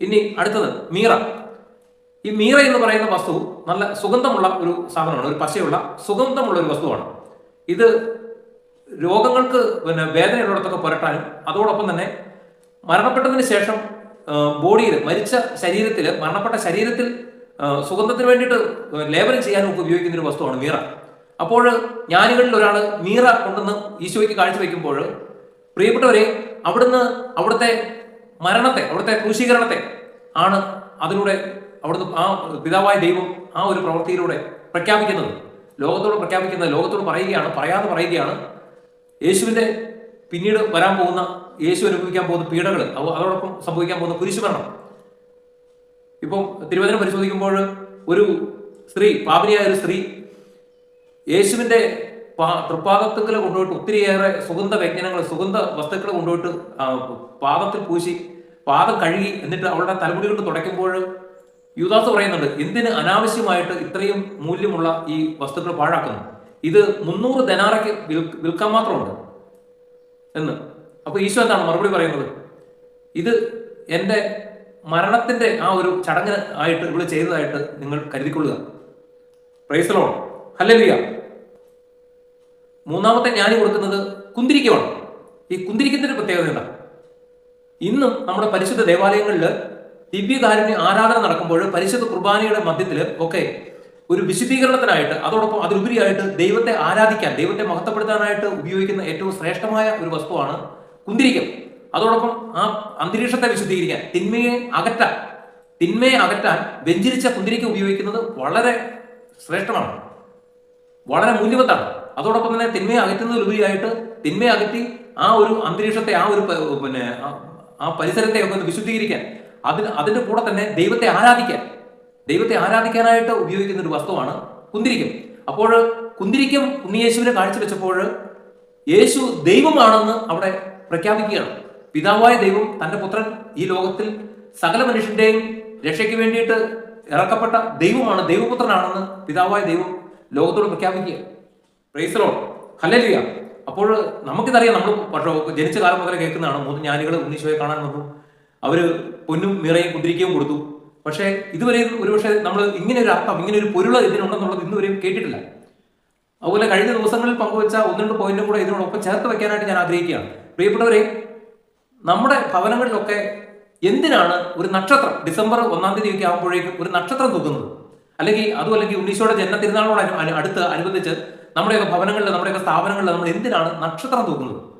ഇനി അടുത്തത് മീറ. ഈ മീറ എന്ന് പറയുന്ന വസ്തു നല്ല സുഗന്ധമുള്ള ഒരു സാധനമാണ് ഒരു പശയുള്ള സുഗന്ധമുള്ള ഒരു വസ്തുവാണ്. ഇത് രോഗങ്ങൾക്ക് പിന്നെ വേദനയുള്ളിടത്തൊക്കെ പുരട്ടാനും അതോടൊപ്പം തന്നെ മരണപ്പെട്ടതിന് ശേഷം ബോഡിയിൽ മരിച്ച ശരീരത്തിൽ മരണപ്പെട്ട ശരീരത്തിൽ സുഗന്ധത്തിന് വേണ്ടിയിട്ട് ലേപനം ചെയ്യാനും ഒക്കെ ഉപയോഗിക്കുന്ന ഒരു വസ്തുവാണ് മീറ. അപ്പോൾ ജ്ഞാനികളിൽ ഒരാൾ മീറ കൊണ്ടുവന്ന് ഈശോയ്ക്ക് കാഴ്ചവെക്കുമ്പോൾ പ്രിയപ്പെട്ടവരെ അവിടുന്ന് അവിടുത്തെ മരണത്തെ അവിടുത്തെ ക്രൂശീകരണത്തെ ആണ് അതിലൂടെ അവിടുന്ന് ആ പിതാവായ ദൈവം ആ ഒരു പ്രവൃത്തിയിലൂടെ പ്രഖ്യാപിക്കുന്നത്. ലോകത്തോട് പ്രഖ്യാപിക്കുന്നത് ലോകത്തോട് പറയുകയാണ് പറയാതെ പറയുകയാണ്. യേശുവിന്റെ പിന്നീട് വരാൻ പോകുന്ന യേശു അനുഭവിക്കാൻ പോകുന്ന പീഡകൾ അതോടൊപ്പം സംഭവിക്കാൻ പോകുന്ന കുരിശുമരണം. ഇപ്പം തിരുവചനം പരിശോധിക്കുമ്പോൾ ഒരു സ്ത്രീ പാപിനിയായ ഒരു സ്ത്രീ യേശുവിന്റെ തൃപ്പാദത്തുക്കൾ കൊണ്ടുപോയിട്ട് ഒത്തിരിയേറെ സുഗന്ധ വ്യഞ്ജനങ്ങൾ സുഗന്ധ വസ്തുക്കൾ കൊണ്ടുപോയിട്ട് പാദത്തിൽ പൂശി പാദം കഴുകി എന്നിട്ട് അവളുടെ തലമുടി കൊണ്ട് തുടയ്ക്കുമ്പോൾ യുദാസ് പറയുന്നുണ്ട് എന്തിന് അനാവശ്യമായിട്ട് ഇത്രയും മൂല്യമുള്ള ഈ വസ്തുക്കൾ പാഴാക്കുന്നു? ഇത് മുന്നൂറ് ദനാറയ്ക്ക് വിൽ- വിൽക്കാൻ മാത്രമുണ്ട്. എന്ന്. അപ്പൊ ഈശോ എന്താണ് മറുപടി പറയുന്നത്? ഇത് എന്റെ മരണത്തിന്റെ ആ ഒരു ചടങ്ങ് ആയിട്ട് ഇവിടെ ചെയ്തതായിട്ട് നിങ്ങൾ കരുതിക്കൊള്ളുക. പ്രൈസലോൺ ഹല്ലേലൂയ മൂന്നാമത്തെ ജ്ഞാനി കൊടുക്കുന്നത് കുന്തിരിക്കമാണ്. ഈ കുന്തിരിക്കത്തിന്റെ പ്രത്യേകത എന്താ? ഇന്നും നമ്മുടെ പരിശുദ്ധ ദേവാലയങ്ങളിൽ ദിവ്യകാരുണ്യ ആരാധന നടക്കുമ്പോൾ പരിശുദ്ധ കുർബാനയുടെ മധ്യത്തിൽ ഒക്കെ ഒരു വിശുദ്ധീകരണത്തിനായിട്ട് അതോടൊപ്പം അതിലുപരിയായിട്ട് ദൈവത്തെ ആരാധിക്കാൻ ദൈവത്തെ മഹത്വപ്പെടുത്താനായിട്ട് ഉപയോഗിക്കുന്ന ഏറ്റവും ശ്രേഷ്ഠമായ ഒരു വസ്തുവാണ് കുന്തിരിക്കം. അതോടൊപ്പം ആ അന്തരീക്ഷത്തെ വിശുദ്ധീകരിക്കാൻ തിന്മയെ അകറ്റാൻ തിന്മയെ അകറ്റാൻ വെഞ്ചിരിച്ച കുന്തിരിക്കം ഉപയോഗിക്കുന്നത് വളരെ ശ്രേഷ്ഠമാണ് വളരെ മൂല്യവത്താണ്. അതോടൊപ്പം തന്നെ തിന്മയെ അകറ്റുന്നതിലുപരിയായിട്ട് തിന്മയെ അകറ്റി ആ ഒരു അന്തരീക്ഷത്തെ ആ ഒരു പിന്നെ ആ- പരിസരത്തെ ഒക്കെ ഒന്ന് വിശുദ്ധീകരിക്കാൻ. അതിന് അതിന്റെ കൂടെ തന്നെ ദൈവത്തെ ആരാധിക്കാൻ. ദൈവത്തെ ആരാധിക്കാനായിട്ട് ഉപയോഗിക്കുന്ന ഒരു വസ്തുവാണ് കുന്തിരിക്കം. അപ്പോൾ കുന്തിരിക്കം ഉണ്ണിയേശുവിനെ കാഴ്ചവെച്ചപ്പോൾ യേശു ദൈവമാണെന്ന് അവിടെ പ്രഖ്യാപിക്കുകയാണ്. പിതാവായ ദൈവം തന്റെ പുത്രൻ ഈ ലോകത്തിൽ സകല മനുഷ്യന്റെയും രക്ഷയ്ക്ക് വേണ്ടിയിട്ട് ഇറക്കപ്പെട്ട ദൈവമാണ് ദൈവപുത്രനാണെന്ന് പിതാവായ ദൈവം ലോകത്തോട് പ്രഖ്യാപിക്കുക പ്രൈസലോ ഹല്ലേലൂയ അപ്പോൾ നമുക്കിതറിയാം നമ്മൾ പക്ഷേ ജനിച്ച കാലം മുതലേ കേൾക്കുന്നതാണ്. മൂന്ന് ജ്ഞാനികൾ ഉണ്ണീശോയെ കാണാൻ വന്നു. അവർ പൊന്നും നിറയും കുതിരിക്കുകയും കൊടുത്തു. പക്ഷേ ഇതുവരെ ഒരുപക്ഷെ നമ്മൾ ഇങ്ങനെ ഒരു അർത്ഥം ഇങ്ങനെ ഒരു പൊരുള ഇതിനുണ്ടെന്നുള്ളത് ഇന്നുവരെയും കേട്ടിട്ടില്ല. അതുപോലെ കഴിഞ്ഞ ദിവസങ്ങളിൽ പങ്കുവച്ച ഒന്ന് രണ്ട് പോയിന്റും കൂടെ ഇതിനോടൊപ്പം ചേർത്ത് വെക്കാനായിട്ട് ഞാൻ ആഗ്രഹിക്കുകയാണ്. പ്രിയപ്പെട്ടവരെ നമ്മുടെ ഭവനങ്ങളിലൊക്കെ എന്തിനാണ് ഒരു നക്ഷത്രം? ഡിസംബർ ഒന്നാം തീയതി ഒക്കെ ആകുമ്പോഴേക്കും ഒരു നക്ഷത്രം തൂക്കുന്നത്? അല്ലെങ്കിൽ അതും അല്ലെങ്കിൽ ഉണ്ണീശോയുടെ ജന്മ തിരുനാളോട് അനു- അനു- അടുത്ത് അനുബന്ധിച്ച് നമ്മുടെയൊക്കെ ഭവനങ്ങളിൽ നമ്മുടെയൊക്കെ സ്ഥാപനങ്ങളിൽ നമ്മൾ എന്തിനാണ് നക്ഷത്രം തൂക്കുന്നത്?